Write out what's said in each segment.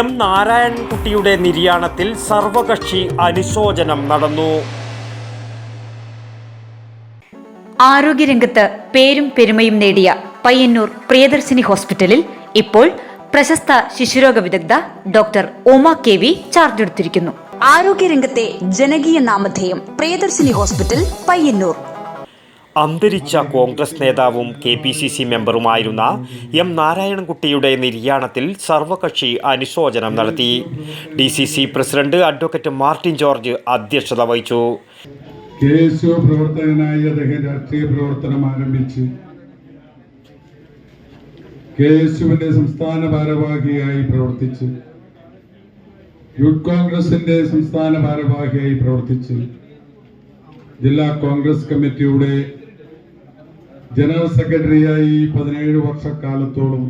M നാരായണൻകുട്ടിയുടെ നിര്യാണത്തിൽ സർവകക്ഷി അനുശോചനം നടന്നു. ആരോഗ്യരംഗത്ത് പേരും പെരുമയും നേടിയ പയ്യന്നൂർ പ്രിയദർശിനി ഹോസ്പിറ്റലിൽ ഇപ്പോൾ പ്രശസ്ത ശിശുരോഗ വിദഗ്ധ doctor Uma K V charge എടുത്തിരിക്കുന്നു ആരോഗ്യരംഗത്തെ ജനകീയ നാമധേയം പ്രിയദർശിനി ഹോസ്പിറ്റൽ പയ്യന്നൂർ. അന്തരിച്ച കോൺഗ്രസ് നേതാവും കെ പി സി സി മെമ്പറുമായിരുന്ന എം നാരായണൻകുട്ടിയുടെ നിര്യാണത്തിൽ സർവകക്ഷി അനുശോചനം നടത്തി. D C C president advocate Martin George അധ്യക്ഷത വഹിച്ചു. കെ എസ് യു പ്രവർത്തകനായി അദ്ദേഹം രാഷ്ട്രീയ പ്രവർത്തനം ആരംഭിച്ച് കെ എസ് യുവിന്റെ സംസ്ഥാന ഭാരവാഹിയായി പ്രവർത്തിച്ച് യൂത്ത് കോൺഗ്രസിന്റെ സംസ്ഥാന ഭാരവാഹിയായി പ്രവർത്തിച്ച് ജില്ലാ കോൺഗ്രസ് കമ്മിറ്റിയുടെ ജനറൽ സെക്രട്ടറിയായി പതിനേഴ് വർഷക്കാലത്തോളം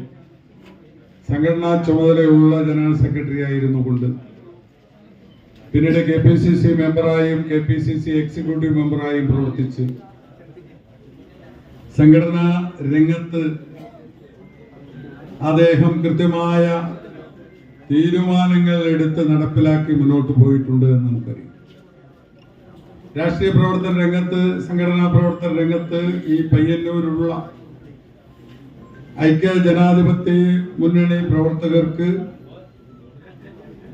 സംഘടനാ ചുമതലയുള്ള ജനറൽ സെക്രട്ടറി ആയിരുന്നു കൊണ്ട്. പിന്നീട് K P C C മെമ്പറായും K P C C executive മെമ്പറായും പ്രവർത്തിച്ച് സംഘടനാ രംഗത്ത് അദ്ദേഹം കൃത്യമായ തീരുമാനങ്ങൾ എടുത്ത് നടപ്പിലാക്കി മുന്നോട്ട് പോയിട്ടുണ്ട് എന്ന് നമുക്കറിയാം. രാഷ്ട്രീയ പ്രവർത്തന രംഗത്ത് സംഘടനാ പ്രവർത്തന രംഗത്ത് ഈ പയ്യന്നൂരിലുള്ള ഐക്യ ജനാധിപത്യ മുന്നണി പ്രവർത്തകർക്ക്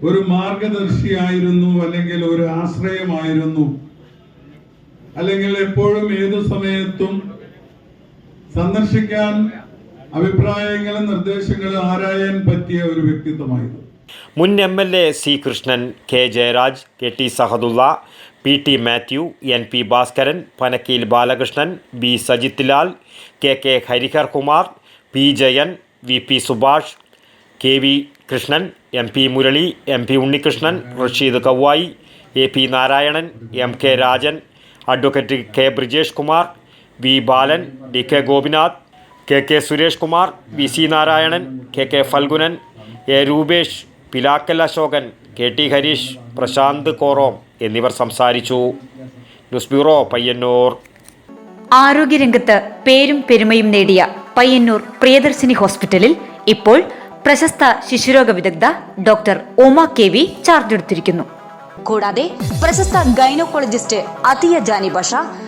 ഒരു മാർഗദർശിയായിരുന്നു അല്ലെങ്കിൽ ഒരു ആശ്രയമായിരുന്നു. അല്ലെങ്കിൽ എപ്പോഴും ഏതു സമയത്തും സന്ദർശിക്കാൻ അഭിപ്രായങ്ങളും നിർദ്ദേശങ്ങളും ആരായാൻ പറ്റിയ ഒരു വ്യക്തിത്വമായിരുന്നു. മുൻ M L A C Krishnan K Jayaraj K T Sahadulla P T Mathew N P Bhaskaran Panakkeel Balakrishnan B Sajith Lal K K Harihar Kumar P Jayan V P Subhash K V Krishnan M P Murali M P Unnikrishnan Rasheed Kavvayi A P Narayanan M K Rajan advocate K Brijesh Kumar V Balan D K Gopinath K K Suresh Kumar V C Narayanan K K Phalgunan A Rupesh Pilakkal Ashokan K T Harish Prashanth Korom എന്നിവർ സംസാരിച്ചു. News bureau Payyanur. ആരോഗ്യരംഗത്ത് പേരും പെരുമയും നേടിയ പയ്യന്നൂർ പ്രിയദർശിനി ഹോസ്പിറ്റലിൽ ഇപ്പോൾ പ്രശസ്ത ശിശുരോഗ വിദഗ്ധ doctor Uma K V charge എടുത്തിരിക്കുന്നു. കൂടാതെ പ്രശസ്ത ഗൈനോക്കോളജിസ്റ്റ് അതിയ ജാനി ബഷ